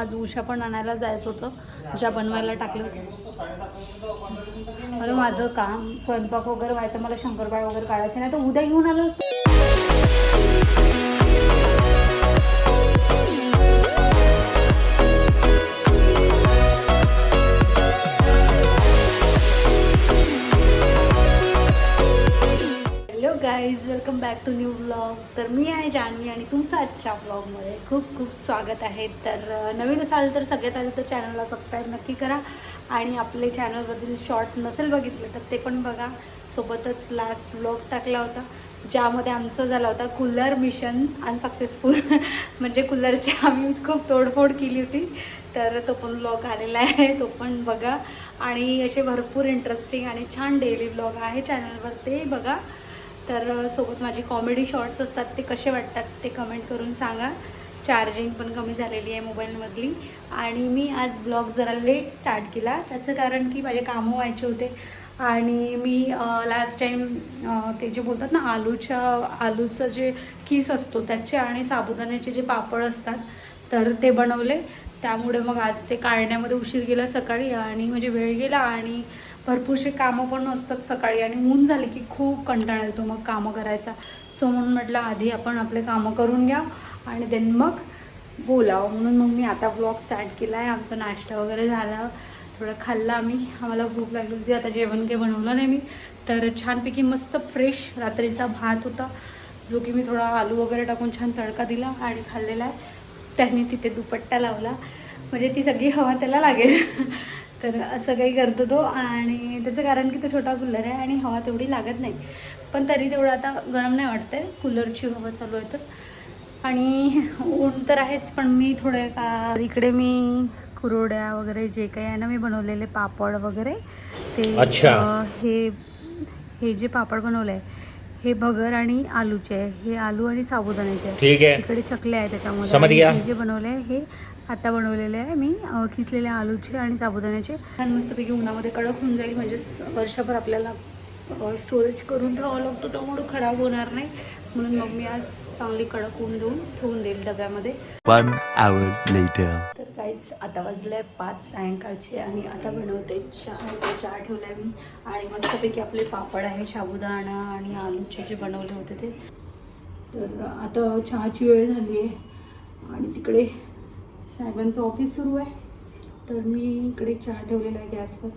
आज उषा पण आणायला जायचं होतं. ज्या बनवायला टाकलं. अरे माझं काम स्वयंपाक वगैरे व्हायचं मला शंकरपाळ वगैरे काढायचं. नाही तर उद्या घेऊन आलो असतो. बॅक टू न्यू ब्लॉग तर मी आहे जान्हवी आणि तुमचं आजच्या ब्लॉगमध्ये खूप खूप स्वागत आहे. तर नवीन असाल तर सगळ्यात आधी तर चॅनलला सबस्क्राईब नक्की करा आणि आपले चॅनलबद्दल शॉर्ट नसेल बघितले तर ते पण बघा. सोबतच लास्ट ब्लॉग टाकला होता ज्यामध्ये आमचं झाला होता कूलर मिशन अनसक्सेसफुल म्हणजे कूलरची आम्ही खूप तोडफोड केली होती. तर तो पण ब्लॉग आलेला आहे तो पण बघा. आणि असे भरपूर इंटरेस्टिंग आणि छान डेली ब्लॉग आहे चॅनलवर ते बघा. तर सोबत माझी कॉमेडी शॉर्ट्स असतात ते कसे वाटतात ते कमेंट करून सांगा. चार्जिंग पण कमी झालेली आहे मोबाईलमधली. आणि मी आज ब्लॉग जरा लेट स्टार्ट केला. त्याचं कारण की माझे कामं व्हायचे होते. आणि मी लास्ट टाईम ते जे बोलतात ना आलूच्या आलूचं जे किस असतो त्याचे आणि साबुदाण्याचे जे पापड असतात तर ते बनवले. त्यामुळे मग आज ते काढण्यामध्ये उशीर गेला सकाळी आणि म्हणजे वेळ गेला आणि भरपूरसे कामं पण असतात सकाळी आणि ऊन झाले की खूप कंटाळा येतो. मग कामं करायचा. सो म्हणून म्हटलं आधी आपण आपले कामं करून घ्या आणि देन मग बोलावं. म्हणून मग मी आता ब्लॉग स्टार्ट केला आहे आमचा नाश्ता वगैरे झाला. थोडं खाल्लं आम्ही. आम्हाला भूक लागली होती. आता जेवण काही बनवलं नाही मी. तर छानपैकी मस्त फ्रेश रात्रीचा भात होता जो की मी थोडा आलू वगैरे टाकून छान तडका दिला आणि खाल्लेला आहे. त्याने तिथे दुपट्टा लावला. म्हणजे ती सगळी हवा त्याला लागेल. तर असं काही करतो तो आणि त्याचं कारण की तो छोटा कूलर आहे आणि हवा तेवढी लागत नाही. पण तरी तेवढं आता गरम नाही वाटतंय. कूलरची हवा चालू आहे तर. आणि ऊन तर आहेच पण मी थोडे का इकडे मी कुरोड्या वगैरे जे काही आहे ना मी बनवलेले पापड वगैरे ते अच्छा. हे हे जे पापड बनवले आहे हे भगर आणि आलूचे आहे. हे आलू आणि साबुदाण्याचे आहे. ठीक इकडे चकले आहे त्याच्यामध्ये. हे जे बनवले आहे हे आता बनवलेले आहे. मी किसलेल्या आलूचे आणि साबुदाण्याचे. छान मस्तपैकी उन्हामध्ये कडक होऊन जाईल म्हणजेच वर्षभर आपल्याला स्टोरेज करून ठेवावं लागतो. त्यामुळे खराब होणार नाही. म्हणून मग मी आज चांगली कडक ऊन देऊन ठेवून देईल डब्यामध्ये. तर काहीच आता वाजले पाच सायंकाळचे आणि आता बनवते चहा. चहा ठेवला मी. आणि मस्तपैकी आपले पापड आहे साबुदाणा आणि आलूचे जे बनवले होते ते. तर आता चहाची वेळ झाली आहे. आणि तिकडे साहेबांचं ऑफिस सुरू आहे. तर मी इकडे चहा ठेवलेला आहे गॅसवर.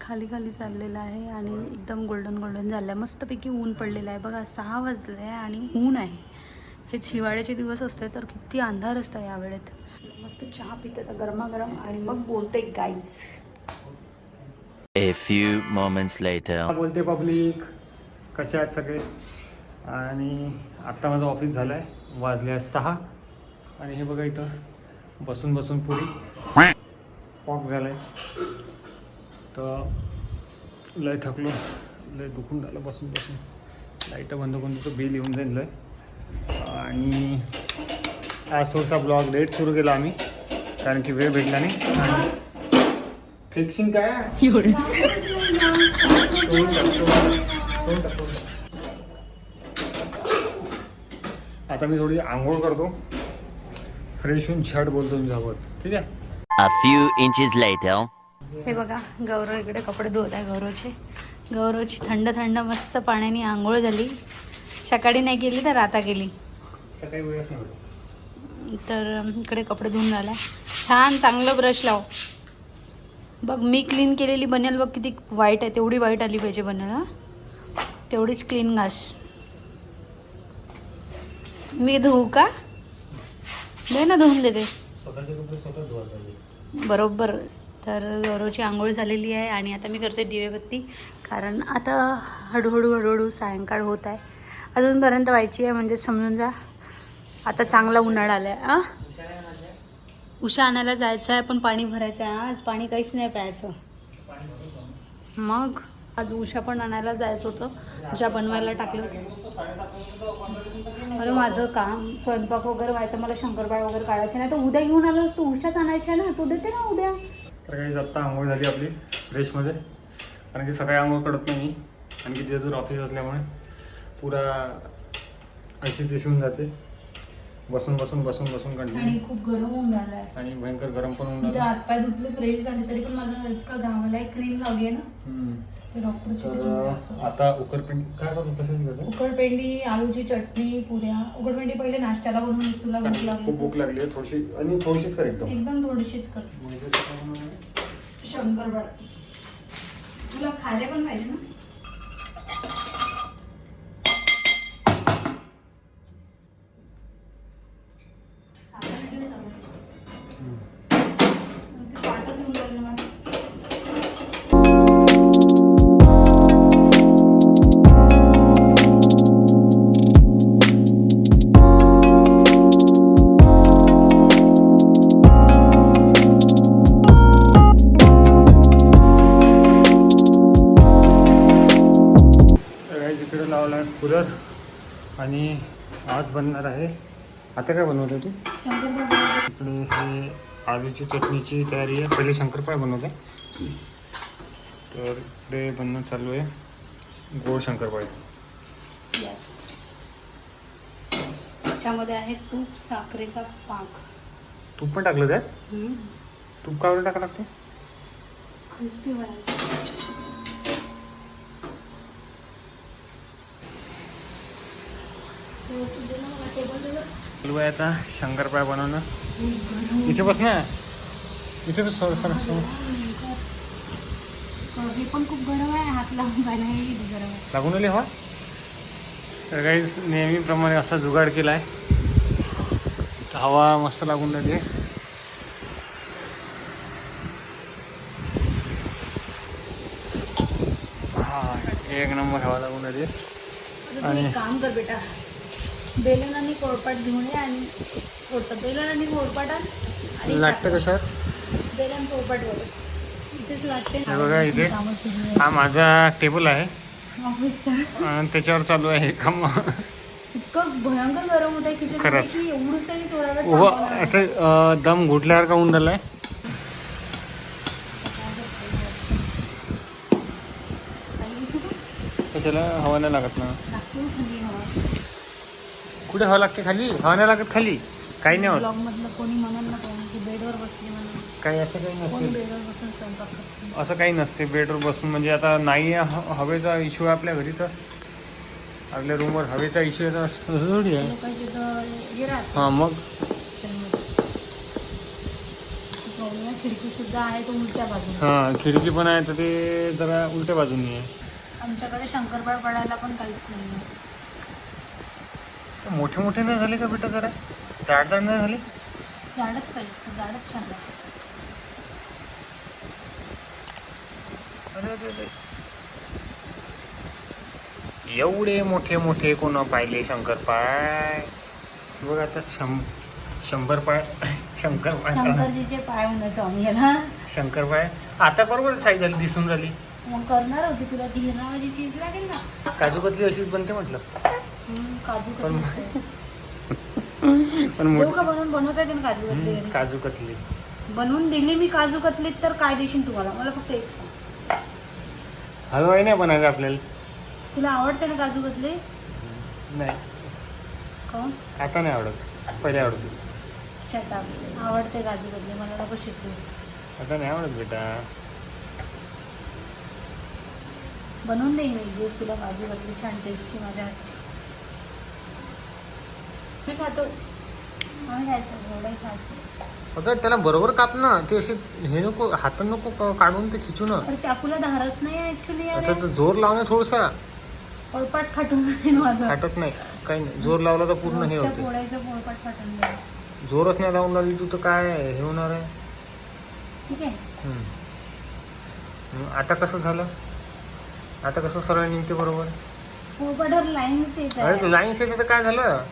खाली खाली चाललेलं आहे आणि एकदम गोल्डन गोल्डन झालं आहे मस्तपैकी ऊन पडलेलं आहे. बघा सहा वाजले आहे आणि ऊन आहे. हेच हिवाळ्याचे दिवस असते तर किती अंधार असतं या वेळेत. मस्त चहा पिते तर गरमागरम आणि मग बोलते guys A few moments later. बोलते पब्लिक कसे आहेत सगळे? आणि आत्ता माझं ऑफिस झालं आहे वाजले आहे सहा. आणि हे बघा इथं बसून बसून पुरी पॉक झालं आहे तर लय थकलो लय दुखून झालं बसून बसून. लाइट बंद करून तिथं बिल येऊन जाईल लय. आणि आज थोडासा ब्लॉग लेट सुरू केला आम्ही कारण की वेळ भेटला नाही. आणि फिक्सिंग काय आहे? तोडून टाक, तोडून टाक, तोडून टाक, तोडून टाक. आता मी थोडी आंघोळ करतो. फ्रेश होऊन छट बोलतो तुमच्यासोबत. ठीक आहे? A few inches later. हे बघा गौरव इकडे कपडे धुवत आहे गौरवचे. गौरवची थंड थंड मस्त पाण्याने आंघोळ झाली. सकाळी नाही केली तर आता केली सकाळी वेळच नाही भेटत. तर इकडे कपडे धुवून झाला छान चांगलं ब्रश लाव. बघ मी क्लीन केलेली बनेल बघ किती वाईट आहे. तेवढी वाईट आली पाहिजे बनेल हा. तेवढीच क्लीन घास. मी धुवू का? दे ना धुवून देते बरोबर. तर गौरवची आंघोळ झालेली आहे आणि आता मी करते दिवेबत्ती. कारण आता हळूहळू हळूहळू सायंकाळ होत आहे. अजूनपर्यंत व्हायची आहे म्हणजे समजून जा. आता चांगला उन्हाळा आला आहे आ? उषा आणायला जायचं आहे पण पाणी भरायचं आहे आज पाणी काहीच नाही प्यायचं. मग? आज उषा पण आणायला जायचं होतं ज्या बनवायला टाकलं. अरे माझं काम स्वयंपाक वगैरे व्हायचं मला शंकरपाळ वगैरे काढायचे नाही तर उद्या घेऊन आलो असतो उषाच आणायच्या ना तू देते ना उद्या. तर काही आत्ता आंघोळ झाली आपली फ्रेशमध्ये कारण की सकाळी आंघोळ करत नाही मी आणि की ऑफिस असल्यामुळे पुरा अशी दिसून जाते. बसून बसून बसून बसून आणि कंटिन्यू खूप गरम होऊन राहिलाय. आणि भयंकर गरम पण होऊन राहिलं. हातपाय धुतले फ्रेश झाले तरी पण माझं इतकं घामाला एक क्रीम लावली आहे ना. हम्म. ते डॉक्टरची तर आता उकरपिंड काय करतो तसंच करतो उकडपेंडी आलूची चटणी पुऱ्या. उकडपेंडी पहिले नाश्त्याला बनवून तुला भूक खूप लागली भूक लागली आहे थोडीशी आणि थोडीशीच कर एकदम. एकदम थोडीशीच कर. म्हणजे आहे? शंकरपाळ तुला खायला पण पाहिजे ना? लावला आहे कूलर आणि आज बनणार आहे. आता काय बनवत आहे तू. इकडे हे आलूची चटणीची तयारी आहे. पहिले शंकरपाळ बनवत आहे तर इकडे बनणं चालू आहे. गोड शंकरपाळे. त्याच्यामध्ये आहे तूप साखरेचा पाक. तूप पण टाकलं त्यात तूप का बरं टाका लागते क्रिस्पी बनायचं व्यवस्थित दे ना मला टेबल दे गं. चालू आहे आता शंकरपाळ बनवणं. इथे बस ना इथे बस सर सर सर. हे पण खूप गरम आहे हात लावून पाहिजे किती गरम आहे लागून आली हवा तर काही नेहमीप्रमाणे असा जुगाड केला आहे हवा मस्त लागून राहिली आहे. हा एक नंबर हवा लागून राहिली आणि- काम कर बेटा बेलन आणि पोळपाट घेऊन ये आणि थोडंसं बेलन आणि पोळपाट आण लागतं चाकू. बेलन पोळपाट बरोबर इथेच लागते हे बघा इथे. आहे. हा माझा टेबल आहे ऑफिसचा आणि त्याच्यावर चालू आहे काम इतकं भयंकर गरम होत आहे किचन खरंच. की थोडा वेळ उभं थांबावं लागेल. असं अं, दम घुटल्यावर का होऊन राहिलाय खाली बसू का? कशाला हवा नाही लागत ना हवा. कुठे हवा लागते खाली? हवा नाही लागत खाली. काही नाही होत. ब्लॉग मधलं कोणी म्हणत ना कोणी की बेडवर बसली म्हणून. काही असं काही कोणी नसते बेडवर बसून स्वयंपाक करते असं काही नसते. बेडवर बसून म्हणजे आता नाही आहे ह- हवेचा इश्यू आहे आपल्या घरी तर. आपल्या रूमवर हवेचा इश्यू आहे तर असं असं थोडी आहे. लोकांचे तर हे राहत हां मग? खिडकी सुद्धा आहे तो उलट्या बाजूला हां खिडकी पण आहे तर ते जरा उलट्या बाजूनी आहे. आमच्याकडे शंकरपाळ पडायला पण काहीच नाही मोठे मोठे नाही झाले का बेटा जरा? जाड जाड नाही झाले? झाडच पाहिजे झाडच छान लागतं. अरे अरे अरे. एवढे मोठे मोठे कोण पाहिले शंकरपाय बघ आता शं शंभर पाय शंकरपाय शंकरजीचे पाय म्हणायचो आम्ही याला शंकरपाय आता बरोबर साईज झाली दिसून राहिली. मग करणार होती तुला नावाची चीज लागेल ना. काजू कतली अशीच बनते म्हटलं. काजू कतली. पण मोठी का बनवून? बनवता येते ना काजू कतली घरी? काजू कतली. बनवून दिली मी काजू कतलीत तर काय देशील तुम्हाला? मला फक्त एक सांग. हलवाई नाही बनायचं आपल्याला? तुला आवडते ना काजू कतली? नाही. काऊन आता नाही आवडत. पहिले आवडत. होती. शताब आवडते काजू कतली. मला नको शिकू आता नाही आवडत बेटा. बनवून देईन एक दिवस तुला काजू कतली छान टेस्टी माझ्या हातची. मी खातो. आम्ही खायचं एवढंही खायचं. अगं त्याला बरोबर काप ना. ते असे हे नको हात नको क- काढून ते खिचू ना. पण चाकूला धारच नाही ऍक्च्युली आता तर जोर लावणं थोडसा. पोळपाट जाईल माझं. नाही. काही नाही. जोर लावला तर पूर्ण हे रोजच्या होते. पोळ्याचं पोळपाट फाटून जाईल. जोरच नाही लावून लावली तू तर काय हे होणार आहे. ठीक आहे. हम्म. मग आता कसं झालं? आता कसं सरळ निघते बरोबर? पोळपाटावर लाईन्स येत अरे आहे लाईन्स येते तर काय झालं?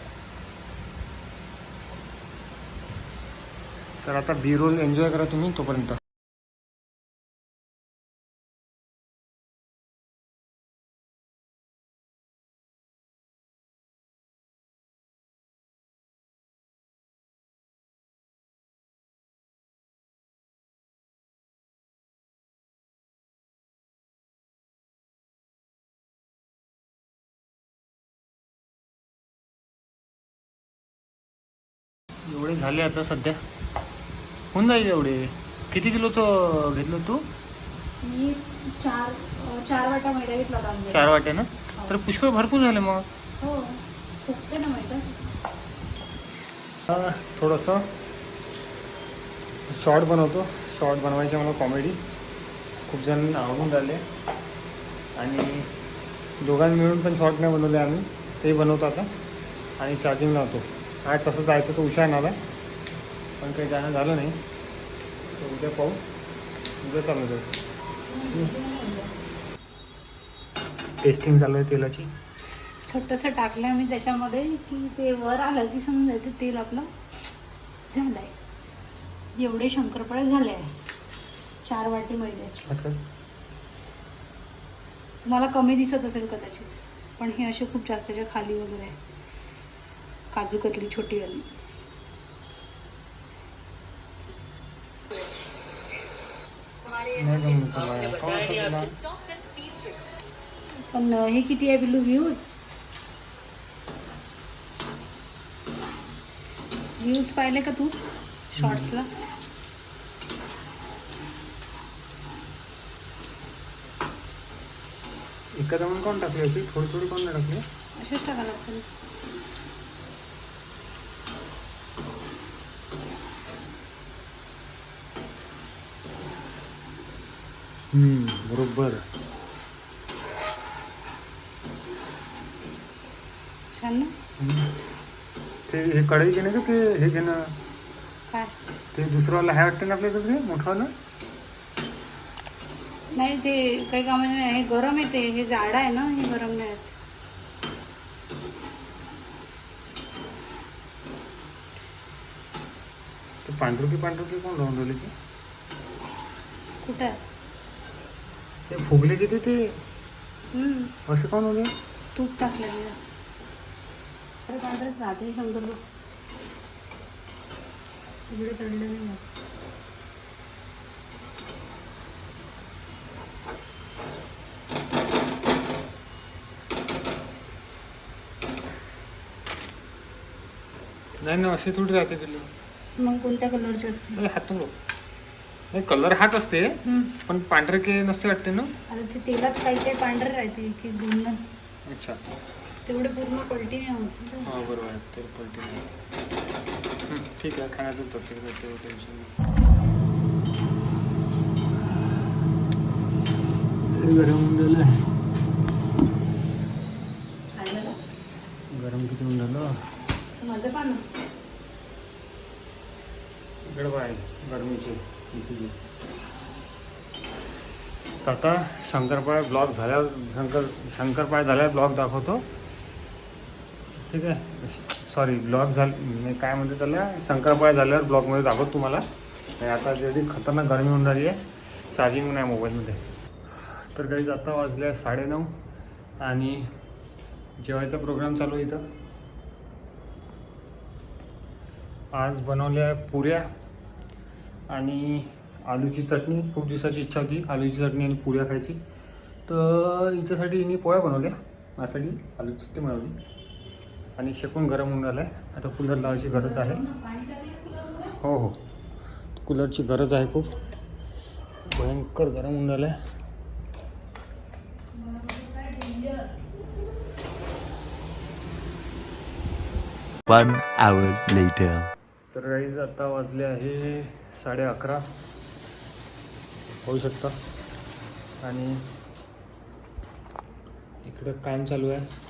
तर आता बी रोल एन्जॉय करा तुम्ही तोपर्यंत. एवढे झाले आता सध्या. होऊन जाईल एवढे. किती किलोचं घेतलं तू? मी चार चार वाटा मैदा घेतला होता. चार वाटे ना? तर पुष्कळ भरपूर झाले मग. हो फुगते ना मैदा. हा, थोडंसं शॉर्ट बनवतो. शॉर्ट बनवायचे मला कॉमेडी खूप जण आवडून राहिले. आणि दोघांनी मिळून पण शॉर्ट नाही बनवले आम्ही. ते बनवतो आता. आणि चार्जिंग लावतो. आज तसं जायचं तो उशा येणार आहे. पण काही जाणं झालं नाही. तर उद्या पाहू. उद्या चालू जाऊ टेस्टिंग चालू आहे तेलाची? छोटंसं टाकलं मी त्याच्यामध्ये की ते वर आलं की समजून जायचं तेल आपलं झालं आहे एवढे शंकरपाळे झाले आहे. चार वाटी मैद्याचे तुम्हाला कमी दिसत असेल कदाचित पण हे असे खूप जास्तच्या खाली वगैरे आहे. काजू कतली छोटी वाली. नाही जमलं तुला. पाहू शकतो ना. पण हे किती आहे बिलू व्ह्यूज व्ह्यूज पाहिले का तू शॉर्ट्सला एका जमून कोण टाकली अशी थोडी थोडी कोण टाकली असेच टाका लागतील बरोबर. छान ना? ते हे कढई घेणं का ते हे घेणं? काय? ते दुसरंवाला आहे वाटतं ना आपल्या इथं ते? मोठंवालं? नाही ते काही कामाने नाही. हे गरम आहे ते. हे जाड आहे ना हे गरम नाही. ते पांढरुकी पांढरुकी कोण लावून राहिले ते? कुठं? आहे ते फुगले किती ते? हम्म, असे कोण होते? तूप सगळे तळले नाही. नाही ना असे थोडी राहते बिल्डिंग मग कोणत्या कलरचे असते नाही हात नको नाही कलर हाच असते. हम्म. पण पांढरे के नसते वाटते ना? आता ते तेलात काही काही पांढरे राहते एक एक दोन दोन अच्छा. तेवढे पूर्ण पलटी नाही होत. ना. हां बरोबर आहे. ते पलटी नाही हं, ठीक आहे. खाण्याचंच जाते तेवढं टेन्शन नाही. गरम होऊन झालं खायला? गरम किती होऊन झालं? माझं पान. गडबड आहे गरमीची. तर आता शंकरपाळ्या ब्लॉक झाल्यावर शंकर शंकरपाळ्या झाल्यावर ब्लॉक दाखवतो. ठीक आहे? सॉरी ब्लॉक झाल काय म्हणते त्याला? शंकरपाळ्या झाल्यावर ब्लॉकमध्ये दाखवतो तुम्हाला. आणि आता जेवढी खतरनाक गरमी होऊन राहिली आहे चार्जिंग नाही मोबाईलमध्ये तर काही आता वाजल्या साडेनऊ आणि जेवायचा प्रोग्राम चालू आहे इथं. आज बनवल्या पुऱ्या आणि आलूची चटणी खूप दिवसाची इच्छा होती आलूची चटणी आणि पुऱ्या खायची. तर हिच्यासाठी हिने पोळ्या बनवल्या. माझ्यासाठी आलूची चटणी बनवली. आणि शेकून गरम होऊन राहिला आहे आता कूलर लावायची गरज आहे. हो हो. कूलरची गरज आहे खूप. भयंकर गरम होऊन राहिलं आहे One hour later. तर राईज आता वाजले आहे साडे अकरा. होऊ शकता. आणि इकडं काम चालू आहे.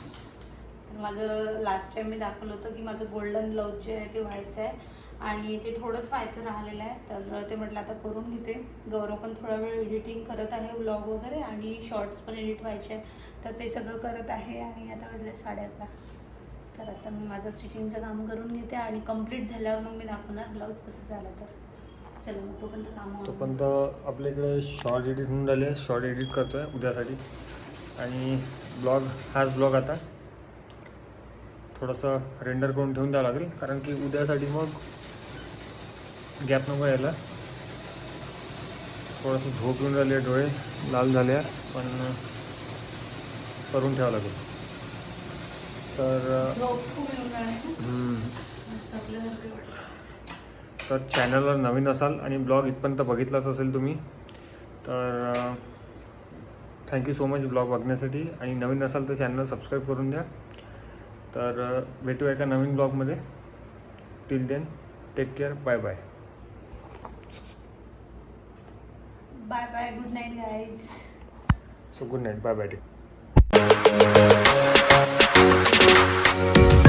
माझं लास्ट टाइम मी दाखवलं होतं की माझं गोल्डन ब्लाऊज जे आहे ते व्हायचं आहे आणि ते थोडंच व्हायचं राहिलेलं आहे. तर ते म्हटलं आता करून घेते. गौरव पण थोडा वेळ एडिटिंग करत आहे व्लॉग वगैरे आणि शॉर्ट्स पण एडिट व्हायचे आहे तर ते सगळं करत आहे आणि आता वाजले साडे अकरा. तर आता मी माझं स्टिचिंगचं काम करून घेते आणि कंप्लीट झाल्यावर मग मी दाखवणार. ब्लाऊज कसं झालं तर. चला मग तोपर्यंत काम तोपर्यंत आपल्या इकडे शॉर्ट एडिट होऊन राहिले. शॉर्ट एडिट करतो आहे उद्यासाठी. आणि ब्लॉग हाच ब्लॉग आता. थोडंसं रेंडर करून ठेवून द्यावं लागेल. कारण की उद्यासाठी मग गॅप नको यायला. थोडंसं झोप येऊन राहिले डोळे लाल झाले पण करून ठेवावं लागेल तर खूप येऊन राहिले ना. हम्म, मस्त आपल्यासारखे वाटतं. तर चॅनलवर नवीन असाल आणि ब्लॉग इथपर्यंत बघितलाच असेल तुम्ही तर थँक्यू सो मच ब्लॉग बघण्यासाठी. आणि नवीन असाल तर चॅनल सबस्क्राईब करून द्या. तर अ, भेटूया एका नवीन ब्लॉगमध्ये till then take care bye bye bye bye good night guys so good night bye bye take Thank you.